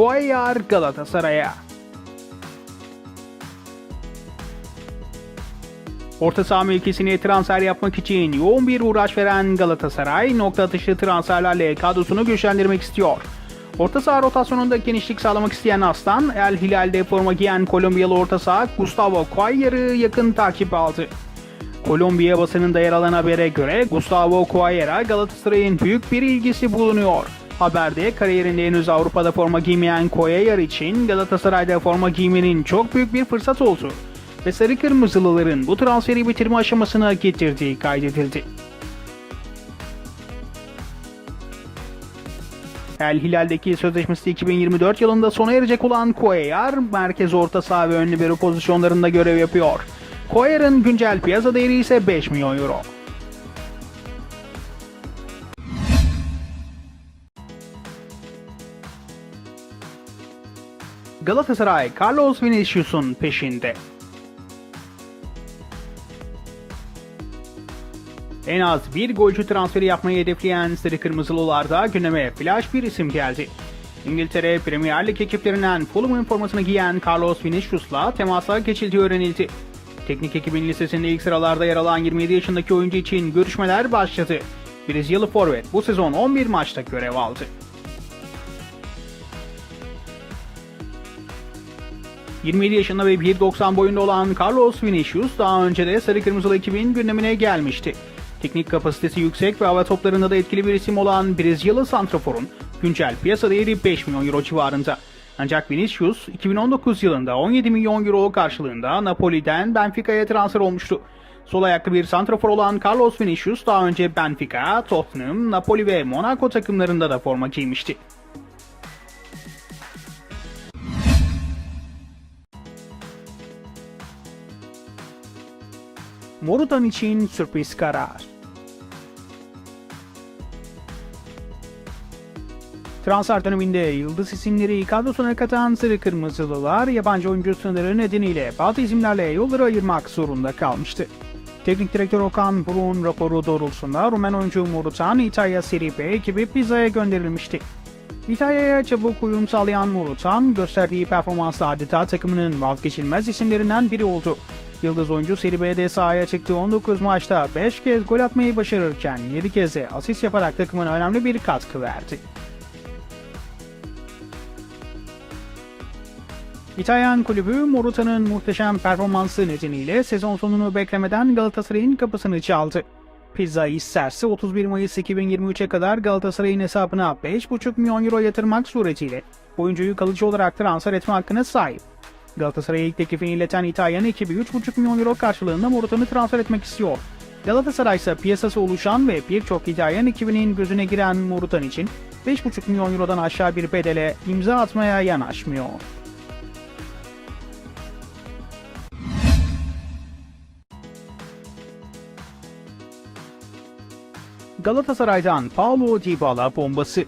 Cuellar Galatasaray'a. Orta saha mevkisine transfer yapmak için yoğun bir uğraş veren Galatasaray nokta atışı transferlerle kadrosunu güçlendirmek istiyor. Orta saha rotasyonunda genişlik sağlamak isteyen Aslan, El Hilal'de forma giyen Kolombiyalı orta saha Gustavo Cuellar'ı yakın takip aldı. Kolombiya basınında yer alan habere göre Gustavo Cuellar'a Galatasaray'ın büyük bir ilgisi bulunuyor. Haberde kariyerinde henüz Avrupa'da forma giymeyen Cuellar için Galatasaray'da forma giymenin çok büyük bir fırsat oldu ve Sarı Kırmızılıların bu transferi bitirme aşamasına getirdiği kaydedildi. El Hilal'deki sözleşmesi 2024 yılında sona erecek olan Cuellar, merkez orta saha ve ön libero pozisyonlarında görev yapıyor. Cuellar'ın güncel piyasa değeri ise 5 milyon euro. Galatasaray, Carlos Vinicius'un peşinde. En az bir golcü transferi yapmayı hedefleyen Sarı Kırmızılılarda gündeme flash bir isim geldi. İngiltere Premier Lig ekiplerinden Fulham'ın formasını giyen Carlos Vinicius'la temasa geçildiği öğrenildi. Teknik ekibin listesinde ilk sıralarda yer alan 27 yaşındaki oyuncu için görüşmeler başladı. Brezilyalı forvet bu sezon 11 maçta görev aldı. ...27 yaşında ve 1.90 boyunda olan Carlos Vinicius daha önce de Sarı Kırmızılı ekibin gündemine gelmişti. Teknik kapasitesi yüksek ve hava toplarında da etkili bir isim olan Brezilyalı Santrafor'un güncel piyasa değeri 5 milyon euro civarında. Ancak Vinicius 2019 yılında 17 milyon euro karşılığında Napoli'den Benfica'ya transfer olmuştu. Sol ayaklı bir santrafor olan Carlos Vinicius daha önce Benfica, Tottenham, Napoli ve Monaco takımlarında da forma giymişti. Morutan için sürpriz karar. Transfer döneminde yıldız isimleri kadrosuna katan Sarı Kırmızılılar yabancı oyuncu sınırı nedeniyle bazı isimlerle yolları ayırmak zorunda kalmıştı. Teknik direktör Okan Buruk'un raporu doğrultusunda Rumen oyuncu Murutan İtalya Serie B ekibi Pisa'ya gönderilmişti. İtalya'ya çabuk uyum sağlayan Murutan gösterdiği performansla adeta takımının vazgeçilmez isimlerinden biri oldu. Yıldız oyuncu Serie B'de sahaya çıktığı 19 maçta 5 kez gol atmayı başarırken 7 kez de asist yaparak takımın önemli bir katkı verdi. İtalyan kulübü Moruta'nın muhteşem performansı nedeniyle sezon sonunu beklemeden Galatasaray'ın kapısını çaldı. Pizza isterse 31 Mayıs 2023'e kadar Galatasaray'ın hesabına 5,5 milyon euro yatırmak suretiyle oyuncuyu kalıcı olarak transfer etme hakkına sahip. Galatasaray'a ilk teklifini ileten İtalyan ekibi 3,5 milyon euro karşılığında Moruta'nı transfer etmek istiyor. Galatasaray ise piyasası oluşan ve birçok İtalyan ekibinin gözüne giren Morutan için 5,5 milyon eurodan aşağı bir bedele imza atmaya yanaşmıyor. Galatasaray'dan Paulo Dybala bombası.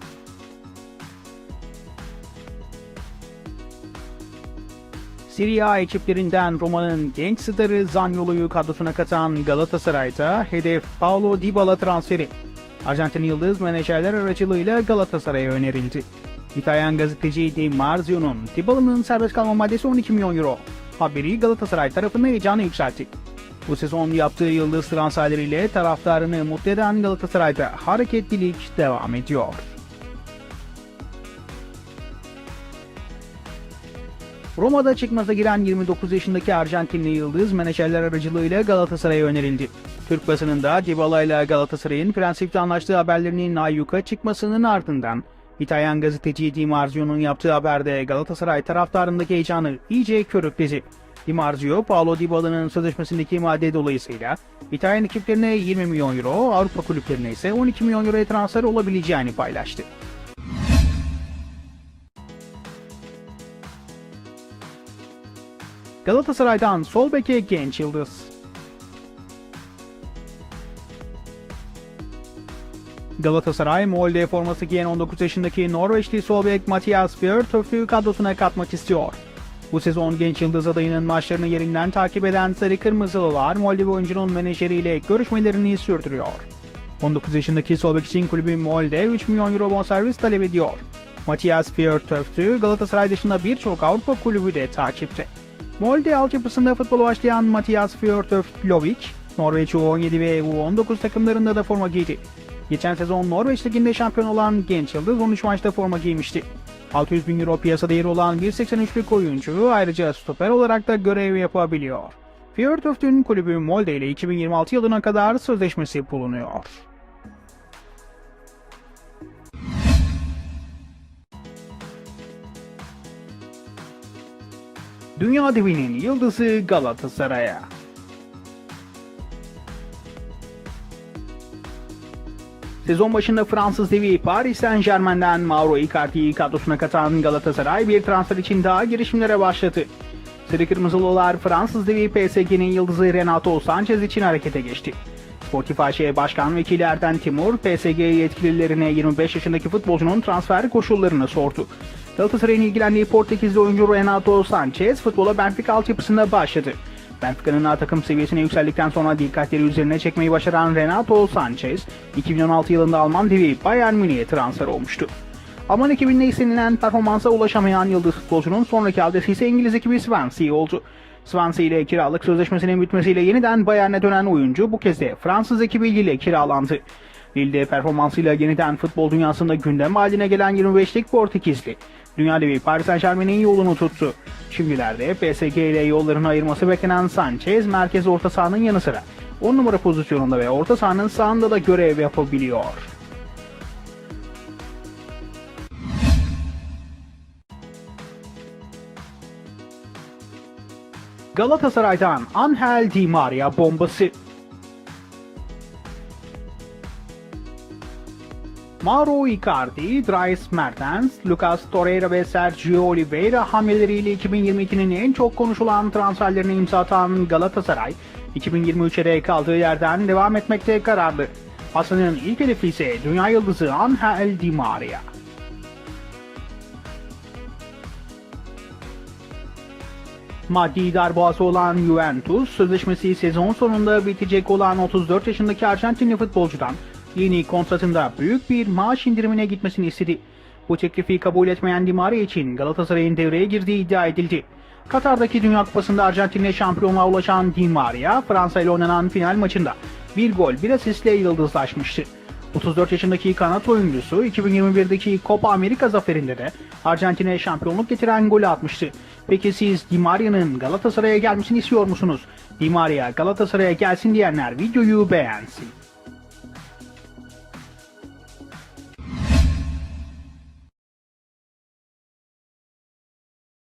Serie A ekiplerinden Roma'nın genç starı Zaniolo'yu kadrosuna katan Galatasaray'da hedef Paulo Dybala transferi. Arjantin Yıldız menajerler aracılığıyla Galatasaray'a önerildi. İtalyan gazeteci Di Marzio'nun Dybala'nın serbest kalma maddesi 12 milyon euro. Haberi Galatasaray tarafında heyecanı yükseltti. Bu sezon yaptığı yıldız transferleriyle taraftarını mutlu eden Galatasaray'da hareketlilik devam ediyor. Roma'da çıkmaza giren 29 yaşındaki Arjantinli yıldız menajerler aracılığıyla Galatasaray'a önerildi. Türk basınında Dybala ile Galatasaray'ın prensipte anlaştığı haberlerinin ayyuka çıkmasının ardından İtalyan gazeteci Di Marzio'nun yaptığı haberde Galatasaray taraftarındaki heyecanı iyice körükledi. Di Marzio, Paulo Dybala'nın sözleşmesindeki madde dolayısıyla İtalyan ekiplerine 20 milyon euro, Avrupa kulüplerine ise 12 milyon euroya transfer olabileceğini paylaştı. Galatasaray'dan sol beke genç yıldız. Galatasaray, Molde forması giyen 19 yaşındaki Norveçli sol bek Matias Björtof'u kadrosuna katmak istiyor. Bu sezon genç yıldız adayının maçlarını yerinden takip eden Sarı Kırmızılılar Molde oyuncunun menajeriyle görüşmelerini sürdürüyor. 19 yaşındaki sol bek için kulübü Molde 3 milyon euro bonservis talep ediyor. Matias Fjørtoftu Galatasaray dışında birçok Avrupa kulübü de takipte. Molde altyapısında futbola başlayan Matias Fjørtoflovic, Norveç U17 ve U19 takımlarında da forma giydi. Geçen sezon Norveç Ligi'nde şampiyon olan genç yıldız 13 maçta forma giymişti. 600 bin euro piyasa değeri olan 1.83'lük oyuncu ayrıca stoper olarak da görev yapabiliyor. Fjørtoftu'nun kulübü Molde ile 2026 yılına kadar sözleşmesi bulunuyor. Dünya devinin yıldızı Galatasaray'a. Sezon başında Fransız devi Paris Saint Germain'den Mauro Icardi'yi kadrosuna katan Galatasaray bir transfer için daha girişimlere başladı. Sarı Kırmızılılar Fransız devi PSG'nin yıldızı Renato Sanchez için harekete geçti. Sportif AŞ Başkan Vekili Timur, PSG yetkililerine 25 yaşındaki futbolcunun transfer koşullarını sordu. Galatasaray'ın ilgilendiği Portekizli oyuncu Renato Sanchez futbola Benfica altyapısında başladı. Benfica'nın A takım seviyesine yükseldikten sonra dikkatleri üzerine çekmeyi başaran Renato Sanchez, 2016 yılında Alman devi Bayern Münih'e transfer olmuştu. Alman ekibinde istenilen performansa ulaşamayan yıldız futbolcunun sonraki adresi ise İngiliz ekibi Swansea oldu. Swansea ile kiralık sözleşmesinin bitmesiyle yeniden Bayern'e dönen oyuncu bu kez de Fransız ekibi ile kiralandı. Lille'de performansıyla yeniden futbol dünyasında gündem haline gelen 25'lik Portekizli. Dünya devi Paris Saint Germain'in yolunu tuttu. Şimdilerde PSG ile yollarını ayırması beklenen Sanchez merkez orta sahanın yanı sıra 10 numara pozisyonunda ve orta sahanın sağında da görev yapabiliyor. Galatasaray'dan Angel Di Maria bombası. Mauro Icardi, Dries Mertens, Lucas Torreira ve Sergio Oliveira hamleleriyle 2022'nin en çok konuşulan transferlerine imza atan Galatasaray, 2023'e de kaldığı yerden devam etmekte kararlı. Hasan'ın ilk hedefi ise dünya yıldızı Angel Di Maria. Maddi darboğası olan Juventus, sözleşmesi sezon sonunda bitecek olan 34 yaşındaki Arjantinli futbolcudan yeni kontratında büyük bir maaş indirimine gitmesini istedi. Bu teklifi kabul etmeyen Di Maria için Galatasaray'ın devreye girdiği iddia edildi. Katar'daki Dünya Kupası'nda Arjantin'le şampiyonluğa ulaşan Di Maria, Fransa ile oynanan final maçında bir gol bir asistle yıldızlaşmıştı. 34 yaşındaki kanat oyuncusu 2021'deki Copa Amerika zaferinde de Arjantin'e şampiyonluk getiren golü atmıştı. Peki siz Di Maria'nın Galatasaray'a gelmesini istiyor musunuz? Di Maria Galatasaray'a gelsin diyenler videoyu beğensin.